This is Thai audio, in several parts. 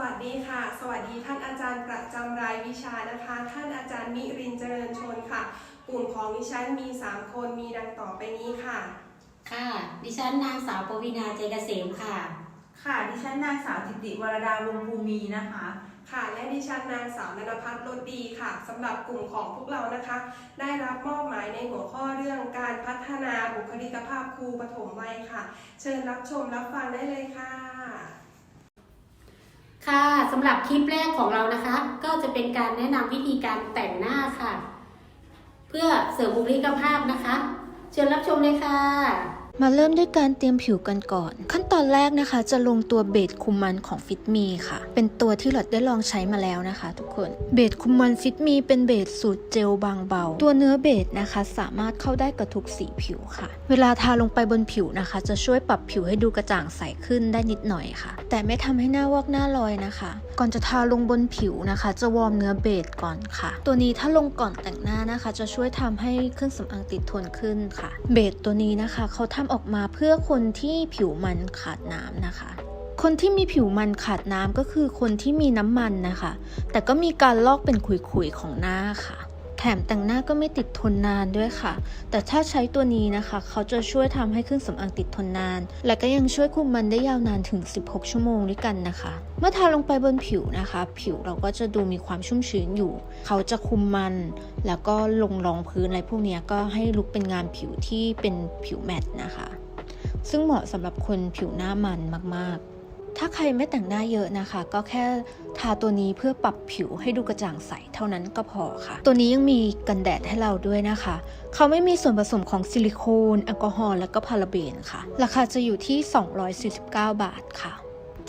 วัสดีค่ะ สวัสดีท่านอาจารย์ประจำรายวิชานะคะ ท่านอาจารย์มิรินทร์เจริญชนค่ะ กลุ่มของดิฉันมี 3 คนมีดังต่อไปนี้ค่ะ ค่ะ ดิฉันนางสาวปวีนาใจเกษมค่ะ ค่ะดิฉันนางสาวจิติวรดาวงศ์ภูมีนะคะ ค่ะ และดิฉันนางสาวนันพัฒน์รถดีค่ะสำหรับกลุ่มของพวกเรานะคะ ได้รับมอบหมายในหัวข้อเรื่องการพัฒนาบุคลิกภาพครูปฐมวัยค่ะ เชิญรับชมรับฟังได้เลยค่ะ ค่ะสำหรับคลิปแรกของเรานะคะ ก็จะเป็นการแนะนำวิธีการแต่งหน้าค่ะ เพื่อเสริมบุคลิกภาพนะคะ เชิญรับชมเลยค่ะ มาเริ่มด้วยการเตรียมผิวกันก่อน ขั้นตอนแรกนะคะ จะลงตัวเบสคุมมันของฟิตมีค่ะ เป็นตัวที่หลอดได้ลองใช้มาแล้วนะคะ ทุกคนเบสคุมมันฟิตมีเป็นเบสสูตรเจลบางเบา ตัวเนื้อเบสนะคะ สามารถเข้าได้กับทุกสีผิวค่ะ เวลาทาลงไปบนผิวนะคะ จะช่วยปรับผิวให้ดูกระจ่างใสขึ้นได้นิดหน่อยค่ะ แต่ไม่ทำให้หน้าวอกหน้าลอยนะคะ ก่อนจะทาลงบนผิวนะคะ จะวอร์มเนื้อเบสก่อนค่ะ ตัวนี้ถ้าลงก่อนแต่งหน้านะคะ จะช่วยทำให้เครื่องสำอางติดทนขึ้นค่ะ เบสตัวนี้นะคะเขาทำำออกมาเพื่อคนที่ผิวมันขาดน้ำนะคะ คนที่มีผิวมันขาดน้ำก็คือคนที่มีน้ำมันนะคะ แต่ก็มีการลอกเป็นขุยๆของหน้าค่ะ แถมแต่งหน้าก็ไม่ติดทนนานด้วยค่ะ แต่ถ้าใช้ตัวนี้นะคะ เขาจะช่วยทำให้เครื่องสำอางติดทนนาน และก็ยังช่วยคุมมันได้ยาวนานถึง 16 ชั่วโมงด้วยกันนะคะ เมื่อทาลงไปบนผิวนะคะ ผิวเราก็จะดูมีความชุ่มชื้นอยู่ เขาจะคุมมัน แล้วก็ลงรองพื้นอะไรพวกนี้ก็ให้ลุกเป็นงานผิวที่เป็นผิวแมตต์นะคะ ซึ่งเหมาะสำหรับคนผิวหน้ามันมากๆ ถ้าใครไม่แต่งหน้าเยอะนะคะ ก็แค่ทาตัวนี้เพื่อปรับผิวให้ดูกระจ่างใสเท่านั้นก็พอค่ะ ตัวนี้ยังมีกันแดดให้เราด้วยนะคะ เขาไม่มีส่วนผสมของซิลิโคนแอลกอฮอล์และก็พาราเบนค่ะ ราคาจะอยู่ที่ 249 บาทค่ะ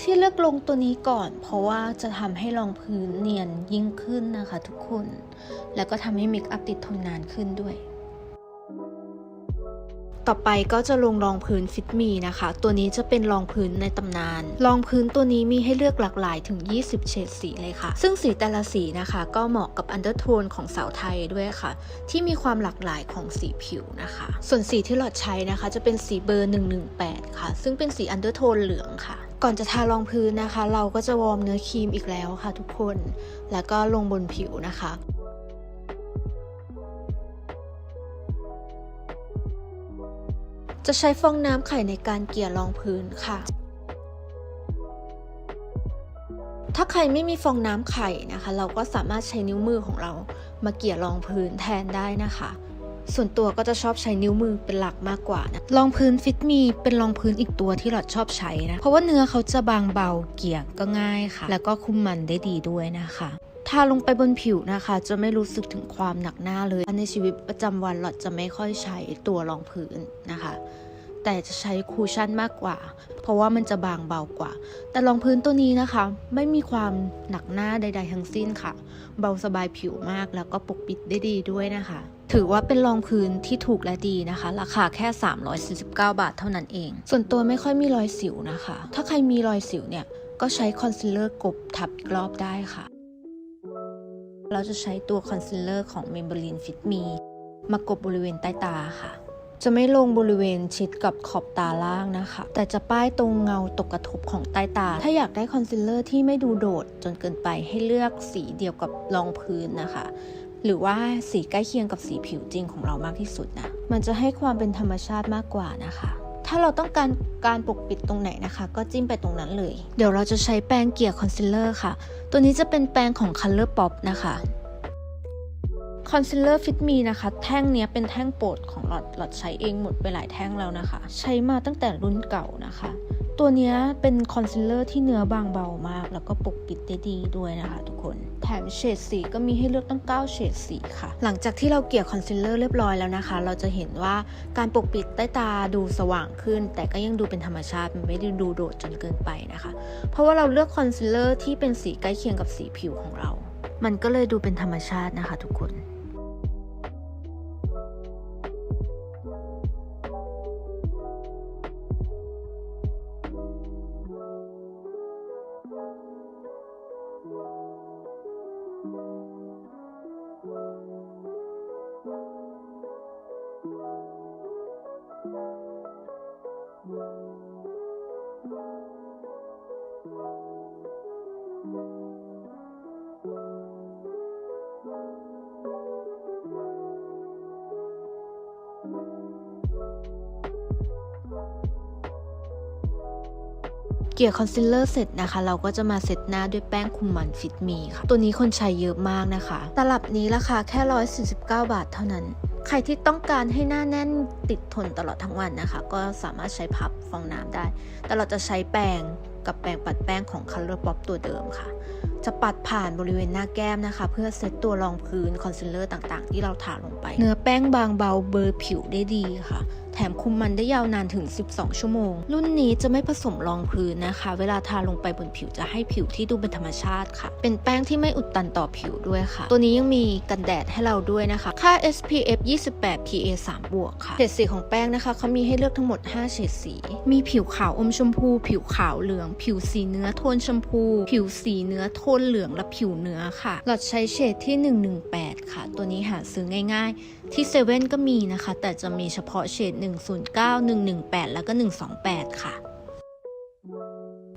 ที่เลือกลงตัวนี้ก่อน เพราะว่าจะทำให้รองพื้นเนียนยิ่งขึ้นนะคะ ทุกคน แล้วก็ทำให้เมคอัพติดทนนานขึ้นด้วย ต่อไปก็จะลงรองพื้นฟิตมีนะคะ ตัวนี้จะเป็นรองพื้นในตำนาน รองพื้นตัวนี้มีให้เลือกหลากหลายถึง 20 เฉดสีเลยค่ะ ซึ่งสีแต่ละสีนะคะ ก็เหมาะกับอันเดอร์โทนของสาวไทยด้วยค่ะ ที่มีความหลากหลายของสีผิวนะคะ ส่วนสีที่หลอดใช้นะคะ จะเป็นสีเบอร์ 118 ค่ะ ซึ่งเป็นสีอันเดอร์โทนเหลืองค่ะก่อนจะทารองพื้นนะคะ เราก็จะวอร์มเนื้อครีมอีกแล้วค่ะทุกคน แล้วก็ลงบนผิวนะคะ จะใช้ฟองน้ำไข่ในการเกี่ยรองพื้นค่ะ ถ้าใครไม่มีฟองน้ำไข่นะคะ เราก็สามารถใช้นิ้วมือของเรามาเกี่ยรองพื้นแทนได้นะคะ ส่วนตัวก็จะชอบใช้นิ้วมือเป็นหลักมากกว่านะรองพื้นฟิตมีเป็นรองพื้นอีกตัวที่หลอดชอบใช้นะ เพราะว่าเนื้อเขาจะบางเบาเกี่ยก็ง่ายค่ะ แล้วก็คุมมันได้ดีด้วยนะคะ ทาลงไปบนผิวนะคะ จะไม่รู้สึกถึงความหนักหน้าเลย ในชีวิตประจำวันหลอดจะไม่ค่อยใช้ตัวรองพื้นนะคะ แต่จะใช้คูชั่นมากกว่า เพราะว่ามันจะบางเบากว่า แต่รองพื้นตัวนี้นะคะ ไม่มีความหนักหน้าใด ๆ ทั้งสิ้นค่ะ เบาสบายผิวมากแล้วก็ปกปิดได้ดีด้วยนะคะ ถือว่าเป็นรองพื้นที่ถูกและดีนะคะ ราคาแค่ 349 บาทเท่านั้นเอง ส่วนตัวไม่ค่อยมีรอยสิวนะคะ ถ้าใครมีรอยสิวเนี่ยก็ใช้คอนซีลเลอร์กบทับอีกรอบได้ค่ะ เราจะใช้ตัวคอนซีลเลอร์ของ Maybelline Fit Me มากบบริเวณใต้ตาค่ะ จะไม่ลงบริเวณชิดกับขอบตาล่างนะคะ แต่จะป้ายตรงเงาตกกระทบของใต้ตา ถ้าอยากได้คอนซีลเลอร์ที่ไม่ดูโดดจนเกินไปให้เลือกสีเดียวกับรองพื้นนะคะ หรือว่าสีใกล้เคียงกับสีผิวจริงของเรามากที่สุดนะ มันจะให้ความเป็นธรรมชาติมากกว่านะคะ ถ้าเราต้องการการปกปิดตรงไหนนะคะ ก็จิ้มไปตรงนั้นเลย เดี๋ยวเราจะใช้แปรงเกลี่ยคอนซีลเลอร์ค่ะ ตัวนี้จะเป็นแปรงของ Color Pop นะคะคอนซีลเลอร์ฟิตมีนะคะ แท่งนี้เป็นแท่งโปรดของหลอดหลอดใช้เองหมดไปหลายแท่งแล้วนะคะ ใช้มาตั้งแต่รุ่นเก่านะคะ ตัวนี้เป็นคอนซีลเลอร์ที่เนื้อบางเบามาก แล้วก็ปกปิดได้ดีด้วยนะคะทุกคน แถมเฉดสีก็มีให้เลือกตั้ง 9 เฉดสีค่ะ หลังจากที่เราเกี่ยวคอนซีลเลอร์เรียบร้อยแล้วนะคะ เราจะเห็นว่าการปกปิดใต้ตาดูสว่างขึ้น แต่ก็ยังดูเป็นธรรมชาติมันไม่ได้ดูโดดจนเกินไปนะคะ เพราะว่าเราเลือกคอนซีลเลอร์ที่เป็นสีใกล้เคียงกับสีผิวของเรา มันก็เลยดูเป็นธรรมชาตินะคะ ทุกคน เกลี่ยคอนซีลเลอร์เสร็จนะคะ เราก็จะมาเซตหน้าด้วยแป้งคุมมันฟิตมีค่ะ ตัวนี้คนใช้เยอะมากนะคะ ตลับนี้ราคาแค่149 บาทเท่านั้น ใครที่ต้องการให้หน้าแน่นติดทนตลอดทั้งวันนะคะ ก็สามารถใช้พับฟองน้ำได้ แต่เราจะใช้แปรงกับแปรงปัดแป้งของ Color Pop ตัวเดิมค่ะ จะปัดผ่านบริเวณหน้าแก้มนะคะ เพื่อเซตตัวรองพื้นคอนซีลเลอร์ต่างๆ ที่เราทาลงไป เนื้อแป้งบางเบาเบลอร์ผิวได้ดีค่ะ แถมคุมมันได้ยาวนานถึง 12 ชั่วโมง รุ่นนี้จะไม่ผสมรองพื้นนะคะ เวลาทาลงไปบนผิวจะให้ผิวที่ดูเป็นธรรมชาติค่ะ เป็นแป้งที่ไม่อุดตันต่อผิวด้วยค่ะ ตัวนี้ยังมีกันแดดให้เราด้วยนะคะ ค่า SPF 28 PA 3บวกค่ะเฉดสีของแป้งนะคะเขามีให้เลือกทั้งหมด 5 เฉดสี มีผิวขาวอมชมพู ผิวขาวเหลือง ผิวสีเนื้อโทนชมพู ผิวสีเนื้อโทนเหลืองและผิวเนื้อค่ะ หลอดใช้เฉดที่ 118 ค่ะ ตัวนี้หาซื้อง่ายๆที่เซเว่นก็มีนะคะ แต่จะมีเฉพาะเฉด109 118 แล้วก็ 128 ค่ะ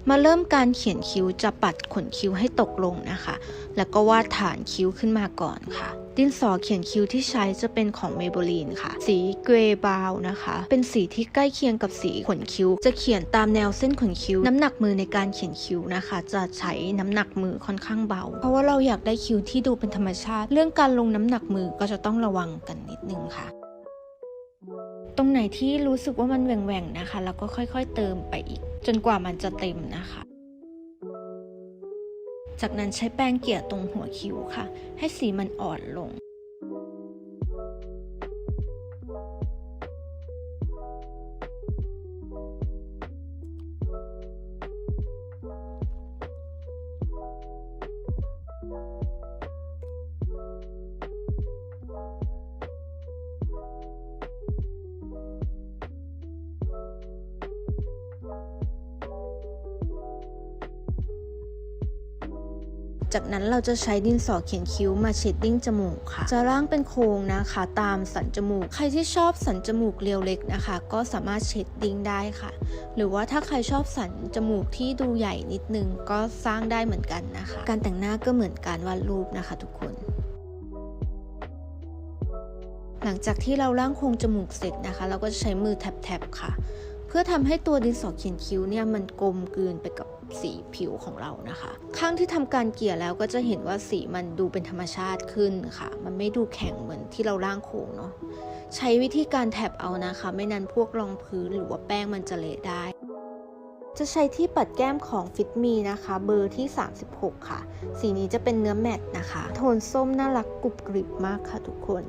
มาเริ่มการเขียนคิ้วจะปัดขนคิ้วให้ตกลงนะคะ แล้วก็วาดฐานคิ้วขึ้นมาก่อนค่ะ ดินสอเขียนคิ้วที่ใช้จะเป็นของเมเบลีนค่ะ สีเกรย์บาวนะคะ เป็นสีที่ใกล้เคียงกับสีขนคิ้ว จะเขียนตามแนวเส้นขนคิ้ว น้ำหนักมือในการเขียนคิ้วนะคะ จะใช้น้ำหนักมือค่อนข้างเบา เพราะว่าเราอยากได้คิ้วที่ดูเป็นธรรมชาติ เรื่องการลงน้ำหนักมือก็จะต้องระวังกันนิดนึงค่ะ ตรงไหนที่รู้สึกว่ามันแหว่งๆนะคะ แล้วก็ค่อยๆเติมไปอีก จนกว่ามันจะเต็มนะคะ จากนั้นใช้แป้งเกลี่ยตรงหัวคิ้วค่ะ ให้สีมันอ่อนลง จากนั้นเราจะใช้ดินสอเขียนคิ้วมาเชดดิ้งจมูกค่ะ จะร่างเป็นโครงนะคะ ตามสันจมูก ใครที่ชอบสันจมูกเรียวเล็กนะคะ ก็สามารถเชดดิ้งได้ค่ะ หรือว่าถ้าใครชอบสันจมูกที่ดูใหญ่นิดนึงก็สร้างได้เหมือนกันนะคะ การแต่งหน้าก็เหมือนการวาดรูปนะคะ ทุกคนหลังจากที่เราร่างโครงจมูกเสร็จนะคะ เราก็จะใช้มือแทบๆค่ะ เพื่อทำให้ตัวดินสอเขียนคิ้วเนี่ยมันกลมกลืนไปกับ สีผิวของเรานะคะ ข้างที่ทำการเกลี่ยแล้วก็จะเห็นว่าสีมันดูเป็นธรรมชาติขึ้นค่ะ มันไม่ดูแข็งเหมือนที่เราร่างโครงเนาะใช้วิธีการแท็บเอานะคะ ไม่นั้นพวกรองพื้นหรือว่าแป้งมันจะเละได้ จะใช้ที่ปัดแก้มของ Fit Me นะคะ เบอร์ที่ 36 ค่ะ สีนี้จะเป็นเนื้อแมตต์นะคะ โทนส้มน่ารักกรุบกริบมากค่ะทุกคน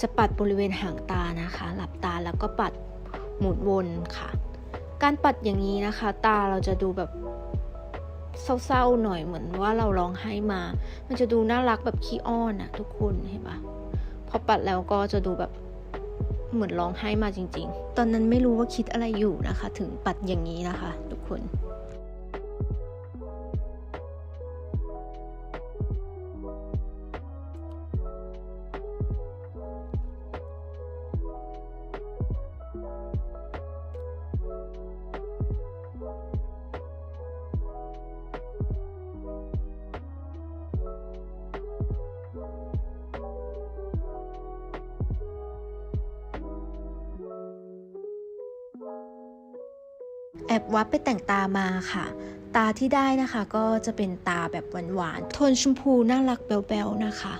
จะปัดบริเวณหางตานะคะ หลับตาแล้วก็ปัดหมุนวนค่ะ การปัดอย่างนี้นะคะ ตาเราจะดูแบบเศร้าๆหน่อยเหมือนว่าเราร้องไห้มา มันจะดูน่ารักแบบขี้อ้อนอะทุกคนเห็นปะพอปัดแล้วก็จะดูแบบเหมือนร้องไห้มาจริง ๆ ตอนนั้นไม่รู้ว่าคิดอะไรอยู่นะคะ ถึงปัดอย่างนี้นะคะ ทุกคน แอบวับไปแต่งตามาค่ะ ตาที่ได้นะคะก็จะเป็นตาแบบหวานๆโทนชมพูน่ารักแบ๊วๆนะคะ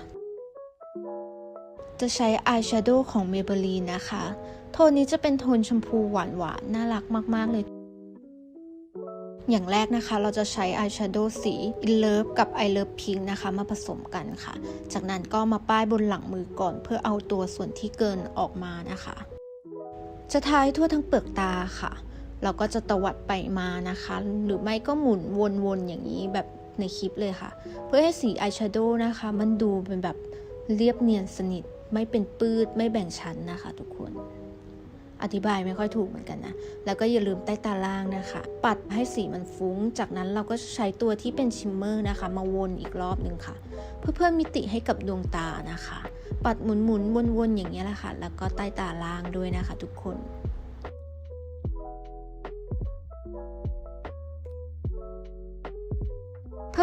จะใช้อายแชโดว์ของ Maybelline นะคะ โทนนี้จะเป็นโทนชมพูหวานๆน่ารักมากๆเลยอย่างแรกนะคะเราจะใช้อายแชโดว์สี In Love กับ I Love Pink นะคะ มาผสมกันค่ะ จากนั้นก็มาป้ายบนหลังมือก่อนเพื่อเอาตัวส่วนที่เกินออกมานะคะ จะทาให้ทั่วทั้งเปลือกตาค่ะ เราก็จะตวัดไปมานะคะ หรือไม่ก็หมุนวนๆอย่างนี้แบบในคลิปเลยค่ะ เพื่อให้สีอายแชโดว์นะคะ มันดูเป็นแบบเรียบเนียนสนิท ไม่เป็นปื้ดไม่แบ่งชั้นนะคะ ทุกคน อธิบายไม่ค่อยถูกเหมือนกันนะ แล้วก็อย่าลืมใต้ตาล่างนะคะ ปัดให้สีมันฟุ้ง จากนั้นเราก็ใช้ตัวที่เป็นชิมเมอร์นะคะ มาวนอีกรอบหนึ่งค่ะ เพื่อเพิ่มมิติให้กับดวงตานะคะ ปัดหมุนๆวนๆอย่างนี้แหละค่ะ แล้วก็ใต้ตาล่างด้วยนะคะ ทุกคน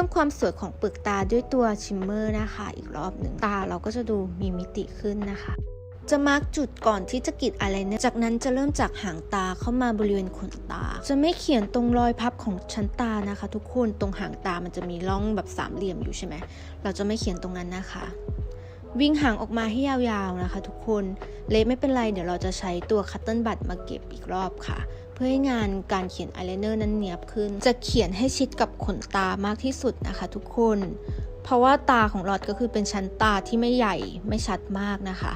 พิ่มความสวยของเปลือกตาด้วยตัวชิมเมอร์นะคะ อีกรอบหนึ่งตาเราก็จะดูมีมิติขึ้นนะคะ จะมาร์กจุดก่อนที่จะกรีดอายไลเนอร์จากนั้นจะเริ่มจากหางตาเข้ามาบริเวณขนตา จะไม่เขียนตรงรอยพับของชั้นตานะคะ ทุกคนตรงหางตามันจะมีร่องแบบสามเหลี่ยมอยู่ใช่ไหมเราจะไม่เขียนตรงนั้นนะคะวิ่งหางออกมาให้ยาวๆนะคะ ทุกคน เละไม่เป็นไร เดี๋ยวเราจะใช้ตัวคัตเติลบัตมาเก็บอีกรอบค่ะ พื่อให้งานการเขียนอายไลเนอร์นั้นเนียบขึ้น จะเขียนให้ชิดกับขนตามากที่สุดนะคะทุกคน เพราะว่าตาของหลอดก็คือเป็นชั้นตาที่ไม่ใหญ่ไม่ชัดมากนะคะ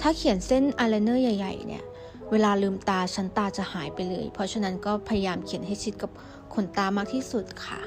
ถ้าเขียนเส้นอายไลเนอร์ใหญ่ๆเนี่ยเวลาลืมตาชั้นตาจะหายไปเลย เพราะฉะนั้นก็พยายามเขียนให้ชิดกับขนตามากที่สุดค่ะ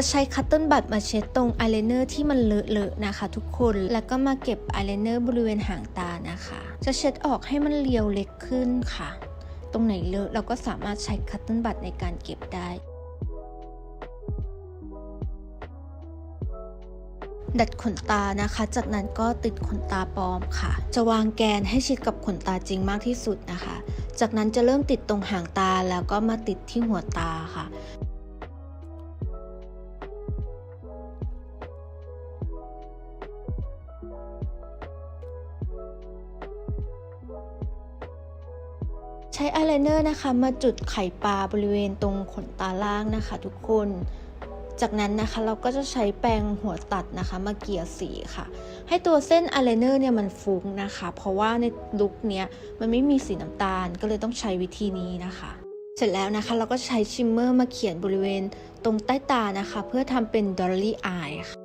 จะใช้คัตเติลบัตมาเช็ดตรงอายไลเนอร์ที่มันเลอะๆนะคะ ทุกคน แล้วก็มาเก็บอายไลเนอร์บริเวณหางตานะคะ จะเช็ดออกให้มันเรียวเล็กขึ้นค่ะ ตรงไหนเลอะเราก็สามารถใช้คัตเติลบัตในการเก็บได้ดัดขนตานะคะ จากนั้นก็ติดขนตาปลอมค่ะ จะวางแกนให้ชิดกับขนตาจริงมากที่สุดนะคะ จากนั้นจะเริ่มติดตรงหางตาแล้วก็มาติดที่หัวตาค่ะ ช้อายไลเนอร์นะคะมาจุดไข่ปลาบริเวณตรงขนตาล่างนะคะ ทุกคน จากนั้นนะคะเราก็จะใช้แปรงหัวตัดนะคะ มาเกลี่ยสีค่ะ ให้ตัวเส้นอายไลเนอร์เนี่ยมันฟุ้งนะคะ เพราะว่าในลุคเนี้ยมันไม่มีสีน้ำตาลก็เลยต้องใช้วิธีนี้นะคะ เสร็จแล้วนะคะเราก็ใช้ชิมเมอร์มาเขียนบริเวณตรงใต้ตานะคะ เพื่อทำเป็นดอลลี่อายค่ะ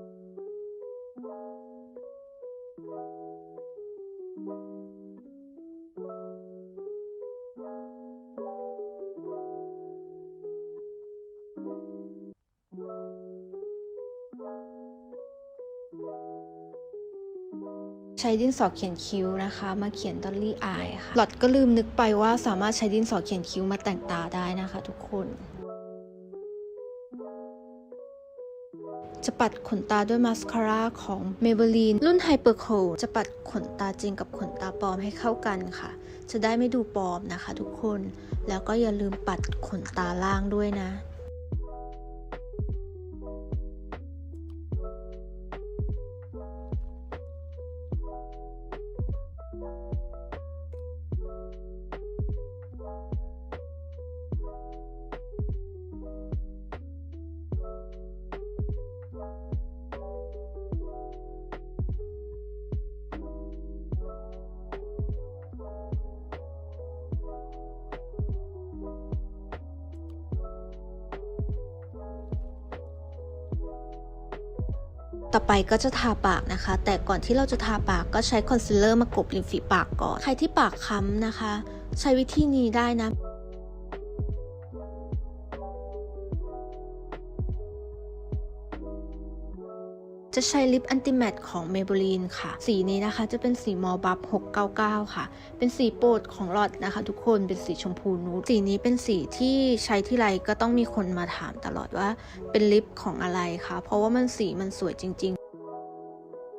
ใช้ดินสอเขียนคิ้วนะคะ มาเขียนดอลลี่อายค่ะ หลอดก็ลืมนึกไปว่าสามารถใช้ดินสอเขียนคิ้วมาแต่งตาได้นะคะ ทุกคน จะปัดขนตาด้วยมาสคาร่าของ Maybelline รุ่น Hyper Coat จะปัดขนตาจริงกับขนตาปลอมให้เข้ากันค่ะ จะได้ไม่ดูปลอมนะคะ ทุกคน แล้วก็อย่าลืมปัดขนตาล่างด้วยนะ ต่อไปก็จะทาปากนะคะ แต่ก่อนที่เราจะทาปากก็ใช้คอนซีลเลอร์มากบริมฝีปากก่อน ใครที่ปากค้ำนะคะ ใช้วิธีนี้ได้นะ ใช้ลิปอันติแมตของ Maybelline ค่ะ สีนี้นะคะจะเป็นสีมอบับ699 ค่ะ เป็นสีโปรดของหลอดนะคะ ทุกคนเป็นสีชมพูนูดสีนี้เป็นสีที่ใช้ที่ไรก็ต้องมีคนมาถามตลอดว่าเป็นลิปของอะไรคะเพราะว่ามันสีมันสวยจริง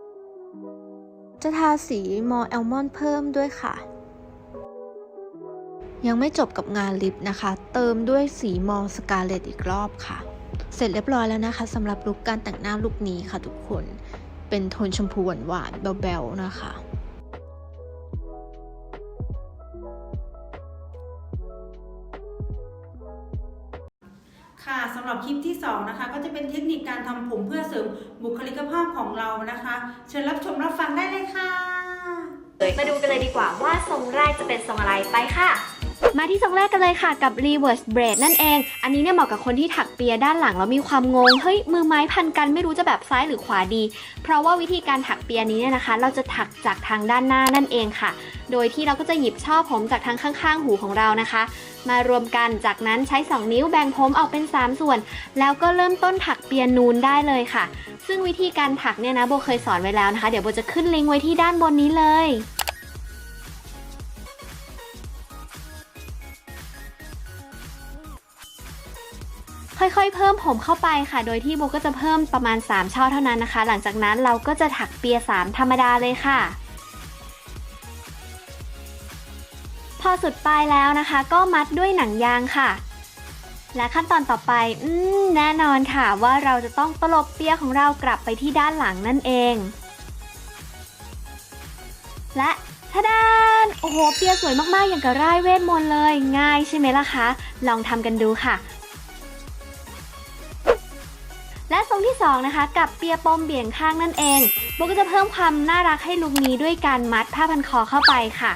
ๆจะทาสีมอแอลมอนเพิ่มด้วยค่ะ ยังไม่จบกับงานลิปนะคะ เติมด้วยสีมอสกาเลตอีกรอบค่ะ เสร็จเรียบร้อยแล้วนะคะสำหรับลุคการแต่งหน้าลุคนี้ค่ะทุกคน เป็นโทนชมพูหวานๆแบวๆนะคะค่ะสำหรับคลิปที่2นะคะก็จะเป็นเทคนิคการทำผมเพื่อเสริมบุคลิกภาพของเรานะคะ เชิญรับชมรับฟังได้เลยค่ะ มาดูกันเลยดีกว่าว่าทรงแรกจะเป็นทรงอะไรไปค่ะ มาที่ทรงแรกกันเลยค่ะกับ reverse braid นั่นเอง อันนี้เนี่ยเหมาะกับคนที่ถักเปียด้านหลังแล้วมีความงง เฮ้ย มือไม้พันกันไม่รู้จะแบบซ้ายหรือขวาดี เพราะว่าวิธีการถักเปียนี้เนี่ยนะคะ เราจะถักจากทางด้านหน้านั่นเองค่ะ โดยที่เราก็จะหยิบช่อผมจากทางข้างๆ หูของเรานะคะ มารวมกันจากนั้นใช้ 2 นิ้วแบ่งผมออกเป็น 3 ส่วน แล้วก็เริ่มต้นถักเปียนูนได้เลยค่ะ ซึ่งวิธีการถักเนี่ยนะโบเคยสอนไว้แล้วนะคะ เดี๋ยวโบจะขึ้นลิงก์ไว้ที่ด้านบนนี้เลย ค่อยๆ เพิ่มผมเข้าไปค่ะ โดยที่โบก็จะเพิ่มประมาณ 3 ช่อเท่านั้นนะคะ หลังจากนั้นเราก็จะถักเปีย3ธรรมดาเลยค่ะ พอสุดปลายแล้วนะคะ ก็มัดด้วยหนังยางค่ะ และขั้นตอนต่อไป อืม แน่นอนค่ะว่าเราจะต้องตลบเปียของเรากลับไปที่ด้านหลังนั่นเอง และทะดานโอ้โห เปียสวยมากๆ อย่างกับร่ายเวทมนต์เลย ง่ายใช่ไหมล่ะคะ ลองทำกันดูค่ะ และทรงที่2นะคะกับเปียปมเบี่ยงข้างนั่นเองโบก็จะเพิ่มความน่ารักให้ลุคนี้ด้วยการมัดผ้าพันคอเข้าไปค่ะ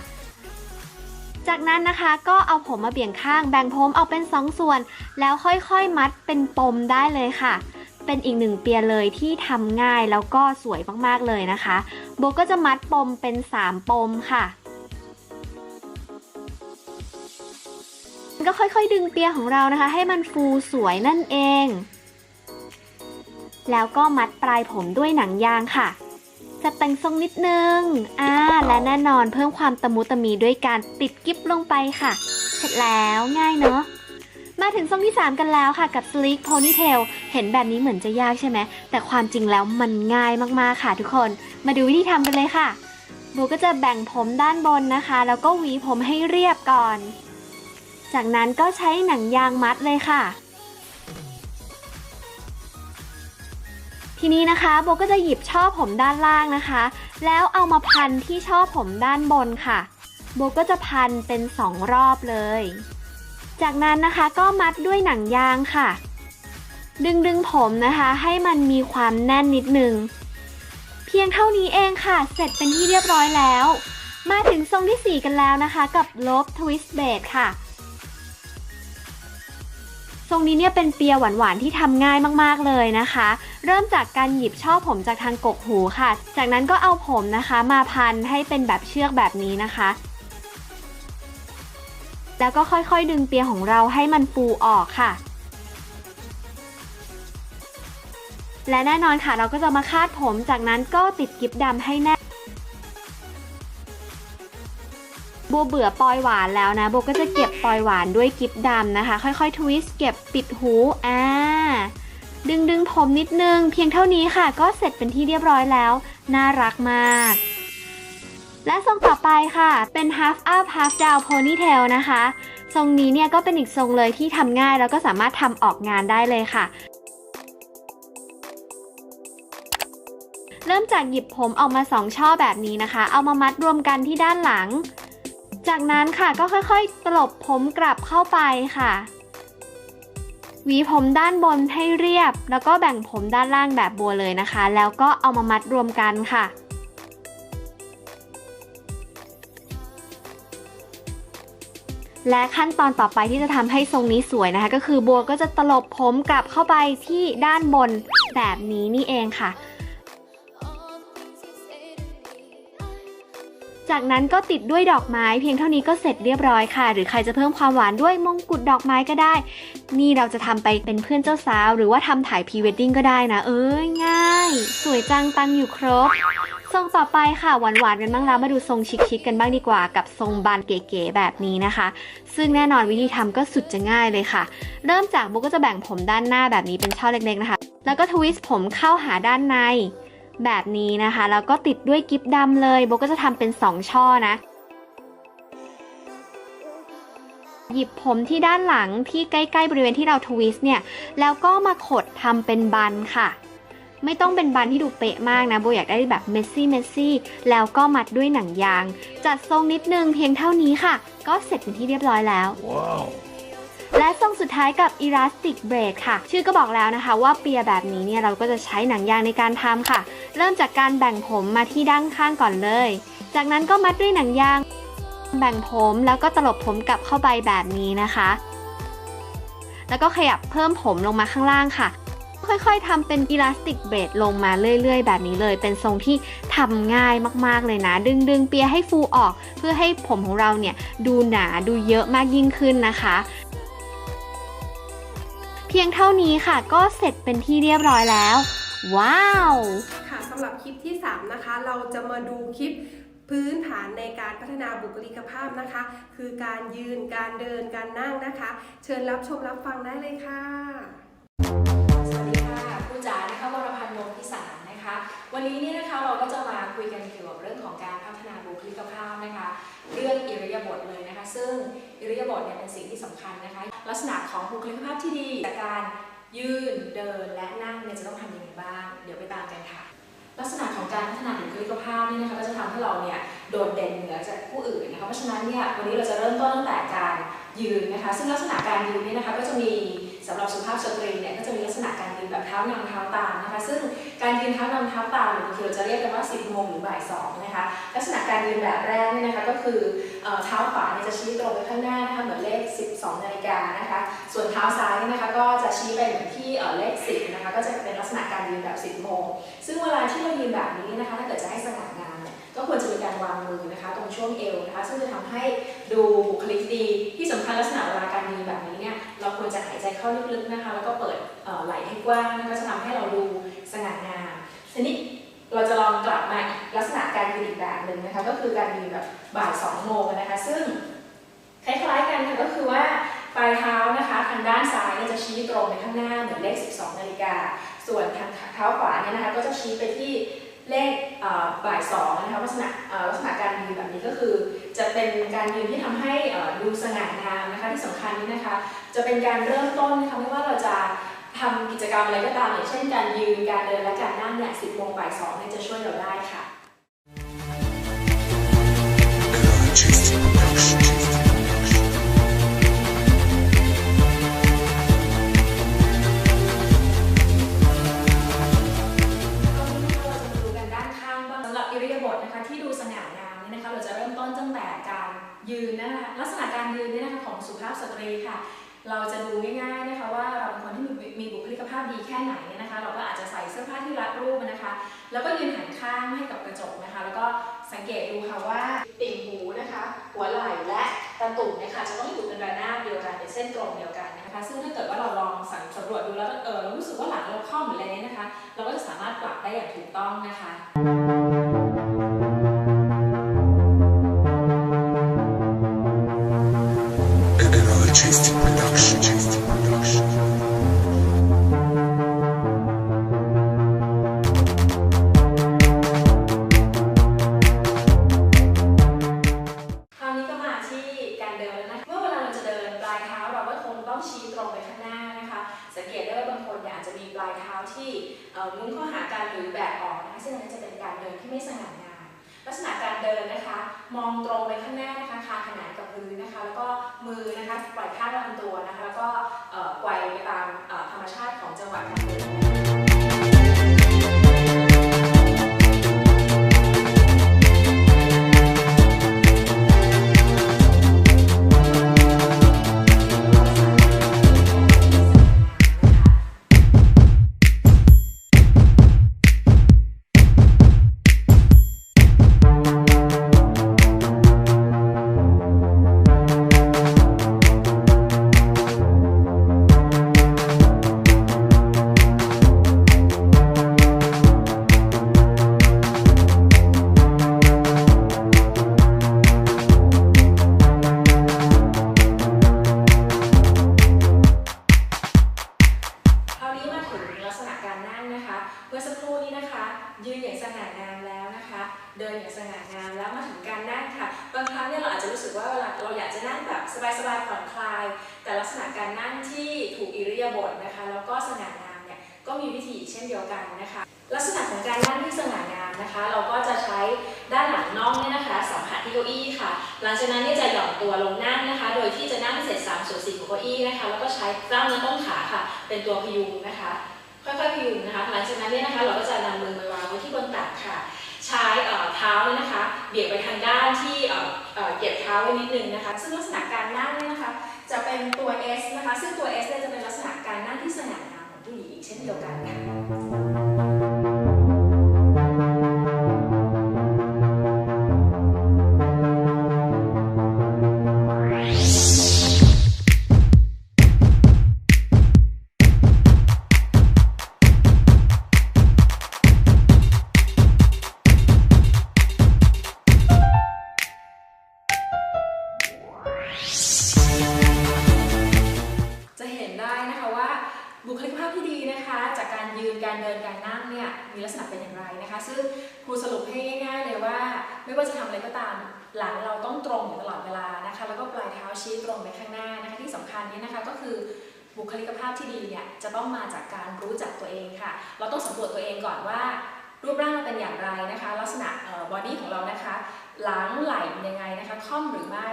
จากนั้นนะคะก็เอาผมมาเบี่ยงข้างแบ่งผมออกเป็น 2ส่วน แล้วค่อยๆมัดเป็นปมได้เลยค่ะ เป็นอีกหนึ่งเปียเลยที่ทำง่ายแล้วก็สวยมากๆเลยนะคะโบก็จะมัดปมเป็น 3 ปมค่ะก็ค่อยๆ ดึงเปียของเรานะคะ ให้มันฟูสวยนั่นเอง แล้วก็มัดปลายผมด้วยหนังยางค่ะจะแต่งทรงนิดนึง อ่า และแน่นอนเพิ่มความตะมุตะมีด้วยการติดกิ๊บลงไปค่ะ เสร็จแล้วง่ายเนาะ มาถึงทรงที่ 3 กันแล้วค่ะกับ sleek ponytail เห็นแบบนี้เหมือนจะยากใช่ไหม แต่ความจริงแล้วมันง่ายมากๆค่ะทุกคน มาดูวิธีทำกันเลยค่ะโบก็จะแบ่งผมด้านบนนะคะ แล้วก็หวีผมให้เรียบก่อน จากนั้นก็ใช้หนังยางมัดเลยค่ะ ทีนี้นะคะโบก็จะหยิบช่อผมด้านล่างนะคะ แล้วเอามาพันที่ช่อผมด้านบนค่ะโบก็จะพันเป็นสองรอบเลย จากนั้นนะคะก็มัดด้วยหนังยางค่ะ ดึงดึงผมนะคะให้มันมีความแน่นนิดนึง เพียงเท่านี้เองค่ะ เสร็จเป็นที่เรียบร้อยแล้ว มาถึงทรงที่ 4 กันแล้วนะคะ กับลบทวิสเบดค่ะ ทรงนี้เนี่ยเป็นเปียหวานๆที่ทำง่ายมากๆเลยนะคะ เริ่มจากการหยิบช่อผมจากทางกกหูค่ะ จากนั้นก็เอาผมนะคะมาพันให้เป็นแบบเชือกแบบนี้นะคะ แล้วก็ค่อยๆดึงเปียของเราให้มันฟูออกค่ะ และแน่นอนค่ะเราก็จะมาคาดผมจากนั้นก็ติดกิ๊บดำให้แน่ นโบเบื่อปอยหวานแล้วนะโบก็จะเก็บปอยหวานด้วยกิ๊บดำนะคะ ค่อยๆ ทวิสต์เก็บปิดหูอ่าดึงดึงผมนิดนึง เพียงเท่านี้ค่ะ ก็เสร็จเป็นที่เรียบร้อยแล้ว น่ารักมาก และทรงต่อไปค่ะ เป็น half up half down ponytail นะคะ ทรงนี้เนี่ยก็เป็นอีกทรงเลยที่ทำง่ายแล้วก็สามารถทำออกงานได้เลยค่ะเริ่มจากหยิบผมออกมา2ช่อแบบนี้นะคะ เอามามัดรวมกันที่ด้านหลัง จากนั้นค่ะก็ค่อยๆ ตลบผมกลับเข้าไปค่ะ หวีผมด้านบนให้เรียบ แล้วก็แบ่งผมด้านล่างแบบบัวเลยนะคะ แล้วก็เอามามัดรวมกันค่ะและขั้นตอนต่อไปที่จะทำให้ทรงนี้สวยนะคะ ก็คือบัวก็จะตลบผมกลับเข้าไปที่ด้านบนแบบนี้นี่เองค่ะ จากนั้นก็ติดด้วยดอกไม้เพียงเท่านี้ก็เสร็จเรียบร้อยค่ะ หรือใครจะเพิ่มความหวานด้วยมงกุฎดอกไม้ก็ได้ นี่เราจะทำไปเป็นเพื่อนเจ้าสาว หรือว่าทำถ่ายพรีเวดดิ้งก็ได้นะ เอ้ยง่าย สวยจังตังอยู่ครบทรงต่อไปค่ะหวานๆกันบ้างแล้วมาดูทรงชิคๆกันบ้างดีกว่า กับทรงบานเก๋ๆแบบนี้นะคะ ซึ่งแน่นอนวิธีทำก็สุดจะง่ายเลยค่ะ เริ่มจากบุกก็จะแบ่งผมด้านหน้าแบบนี้เป็นช่อเล็กๆนะคะ แล้วก็ทวิสต์ผมเข้าหาด้านใน แบบนี้นะคะ แล้วก็ติดด้วยกิ๊บดำเลยโบก็จะทำเป็น 2 ช่อนะ หยิบผมที่ด้านหลังที่ใกล้ๆบริเวณที่เราทวิสต์เนี่ย แล้วก็มาขดทำเป็นบันค่ะ ไม่ต้องเป็นบันที่ดูเป๊ะมากนะโบอยากได้แบบเมสซี่เมสซี่แล้วก็มัดด้วยหนังยาง จัดทรงนิดนึงเพียงเท่านี้ค่ะ ก็เสร็จเป็นที่เรียบร้อยแล้ว และทรงสุดท้ายกับ Elastic Braid ค่ะ ชื่อก็บอกแล้วนะคะว่าเปียแบบนี้เนี่ยเราก็จะใช้หนังยางในการทำค่ะ เริ่มจากการแบ่งผมมาที่ด้านข้างก่อนเลย จากนั้นก็มัดด้วยหนังยาง แบ่งผมแล้วก็ตลบผมกลับเข้าไปแบบนี้นะคะ แล้วก็ขยับเพิ่มผมลงมาข้างล่างค่ะค่อยๆทำเป็น Elastic Braid ลงมาเรื่อยๆ แบบนี้เลย เป็นทรงที่ทำง่ายมากๆเลยนะ ดึงๆ เปียให้ฟูออก เพื่อให้ผมของเราเนี่ย ดูหนาดูเยอะมากยิ่งขึ้นนะคะ เพียงเท่านี้ค่ะก็เสร็จเป็นที่เรียบร้อยแล้ว ว้าว ค่ะสำหรับคลิปที่ 3 นะคะ เราจะมาดูคลิปพื้นฐานในการพัฒนาบุคลิกภาพนะคะ คือการยืนการเดินการนั่งนะคะ เชิญรับชมรับฟังได้เลยค่ะจ๋านะคะวรพันธ์วงศ์พิสารนะคะ วันนี้เนี่ยนะคะเราก็จะมาคุยกันเกี่ยวกับเรื่องของการพัฒนาบุคลิกภาพนะคะ เรื่องอิริยาบถเลยนะคะ ซึ่ง อิริยาบถเนี่ยเป็นสิ่งที่สำคัญนะคะ ลักษณะของบุคลิกภาพที่ดีจากการยืนเดินและนั่งเนี่ยจะต้องทำยังไงบ้าง เดี๋ยวไปตามกันค่ะ ลักษณะของการพัฒนาบุคลิกภาพนี่นะคะก็จะทำให้เราเนี่ยโดดเด่นเหนือจากผู้อื่นนะคะเพราะฉะนั้นเนี่ยวันนี้เราจะเริ่มต้นตั้งแต่การยืนนะคะ ซึ่งลักษณะการยืนเนี่ยนะคะก็จะมี สำหรับสุภาพสตรีเนี่ยก็จะมีลักษณะการยืนแบบเท้านำเท้าตามนะคะ ซึ่งการยืนเท้านำเท้าตามหรือบางทีเราจะเรียกกันว่า 10โมงหรือบ่ายสองนะคะลักษณะการยืนแบบแรกเนี่ยนะคะก็คือเท้าขวาเนี่ยจะชี้ตรงไปข้างหน้านะคะเหมือนเลข 12นาฬิกานะคะส่วนเท้าซ้ายนี่นะคะก็จะชี้ไปเหมือนที่เลข 10นะคะก็จะเป็นลักษณะการยืนแบบ 10โมงซึ่งเวลาที่เรายืนแบบนี้นะคะถ้าเกิดจะให้สง่างามเนี่ย ก็ควรจะมีการวางมือนะคะตรงช่วงเอวนะคะซึ่งจะทำให้ดูบุคลิกดีที่สำคัญลักษณะเวลาการยืนแบบนี้เนี่ยเราควรจะหายใจเข้าลึกๆนะคะแล้วก็เปิดไหล่ให้กว้างนะคะจะทำให้เราดูสง่างามทีนี้เราจะลองกลับมาลักษณะการยืนอีกแบบหนึ่งนะคะก็คือการยืนแบบบ่ายสองโมงนะคะ ซึ่งคล้ายๆกันค่ะก็คือว่าปลายเท้านะคะทางด้านซ้ายเนี่ยจะชี้ตรงไปข้างหน้าเหมือนเลข 12 นาฬิกา ส่วนทางเท้าขวาเนี่ยนะคะก็จะชี้ไปที่ เล่บ่ายสองนะคะลักษณะลักษณะการยืนแบบนี้ก็คือ จะเป็นการยืนที่ทำให้ดูสง่างามนะคะที่สำคัญนี่นะคะ จะเป็นการเริ่มต้นนะคะไม่ว่าเราจะทำกิจกรรมอะไรก็ตามอย่างเช่นการยืนการเดินและการนั่งเนี่ยสิบโมงบ่ายสองเนี่ยจะช่วยเราได้ค่ะ ยืนนะคะลักษณะการยืนเนี่ยนะคะของสุภาพสตรีค่ะ เราจะดูง่ายๆนะคะว่าเราเป็นคนที่มีบุคลิกภาพดีแค่ไหนเนี่ยนะคะ เราก็อาจจะใส่เสื้อผ้าที่รัดรูปนะคะ แล้วก็ยืนหันข้างให้กับกระจกนะคะ แล้วก็สังเกตดูค่ะว่าติ่งหูนะคะ หัวไหล่และตาตุ่มเนี่ยค่ะจะต้องอยู่เป็นระนาบเดียวกันเป็นเส้นตรงเดียวกันนะคะ ซึ่งถ้าเกิดว่าเราลองสังสำรวจดูแล้วเออรารู้สึกว่าหลังเราคล่อมหรืออะไรเนี่ยนะคะ เราก็จะสามารถปรับได้อย่างถูกต้องนะคะ คงต้องชี้ตรงไปข้างหน้านะคะสังเกตได้ว่าบางคนอาจจะมีปลายเท้าที่มุ้งข้าหากันหรือแบกออกนะคะซึ่งอันนี้จะเป็นการเดินที่ไม่สง่างามลักษณะการเดินนะคะ มองตรงไปข้างหน้านะคะคางขนานกับพื้นนะคะ แล้วก็ มือนะคะปล่อยพาดลำตัวนะคะแล้วก็ไกวไปตามธรรมชาติของจังหวะ ยืนอย่างสง่างามแล้วนะคะ เดินอย่างสง่างามแล้วมาถึงการนั่งค่ะ บางครั้งเนี่ยเราอาจจะรู้สึกว่าเวลาเราอยากจะนั่งแบบสบายๆผ่อนคลาย แต่ลักษณะการนั่งที่ถูกอิริยาบถนะคะ แล้วก็สง่างามเนี่ยก็มีวิธีเช่นเดียวกันนะคะ ลักษณะของการนั่งที่สง่างามนะคะ เราก็จะใช้ด้านหลังน่องเนี่ยนะคะสัมผัสที่เก้าอี้ค่ะ หลังจากนั้นเนี่ยจะหย่อนตัวลงนั่งนะคะ โดยที่จะนั่งเสร็จ3ส่วน4ของเก้าอี้นะคะ แล้วก็ใช้กล้ามเนื้อต้นขาค่ะ เป็นตัวพยุงนะคะ ค่อยๆพยุงนะคะหลังจากนั้นเนี่ยนะคะเราก็จะนำมือมาวางไว้ที่บนตักค่ะ ใช้เท้าเนี่ยนะคะ เบี่ยงไปทางด้านที่เอ่อเอ่อเก็บเท้าไว้นิดนึงนะคะ ซึ่งลักษณะการนั่งเนี่ยนะคะ จะเป็นตัว S นะคะ ซึ่งตัว S เนี่ยจะเป็นลักษณะการนั่งที่สง่างามของผู้หญิงเช่นเดียวกันค่ะ หลังไหลเป็นยังไงนะคะค่อมหรือไม่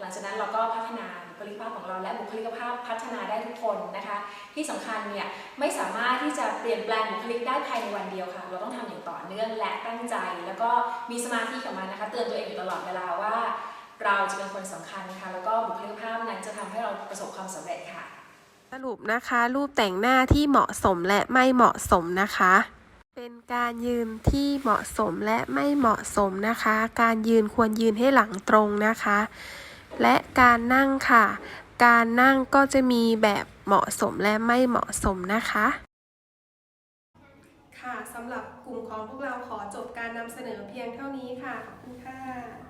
หลังจากนั้นเราก็พัฒนาบุคลิกภาพของเราและบุคลิกภาพพัฒนาได้ทุกคนนะคะ ที่สำคัญเนี่ยไม่สามารถที่จะเปลี่ยนแปลงบุคลิกได้ภายในวันเดียวค่ะ เราต้องทำอย่างต่อเนื่องและตั้งใจ แล้วก็มีสมาธิกับมันนะคะ เตือนตัวเองอยู่ตลอดเวลาว่า เราจะเป็นคนสำคัญค่ะแล้วก็บุคลิกภาพนั้นจะทำให้เราประสบความสำเร็จค่ะ สรุปนะคะ รูปแต่งหน้าที่เหมาะสมและไม่เหมาะสมนะคะ เป็นการยืนที่เหมาะสมและไม่เหมาะสมนะคะ การยืนควรยืนให้หลังตรงนะคะ และการนั่งค่ะ การนั่งก็จะมีแบบเหมาะสมและไม่เหมาะสมนะคะ ค่ะสำหรับกลุ่มของพวกเราขอจบการนำเสนอเพียงเท่านี้ค่ะ ขอบคุณค่ะ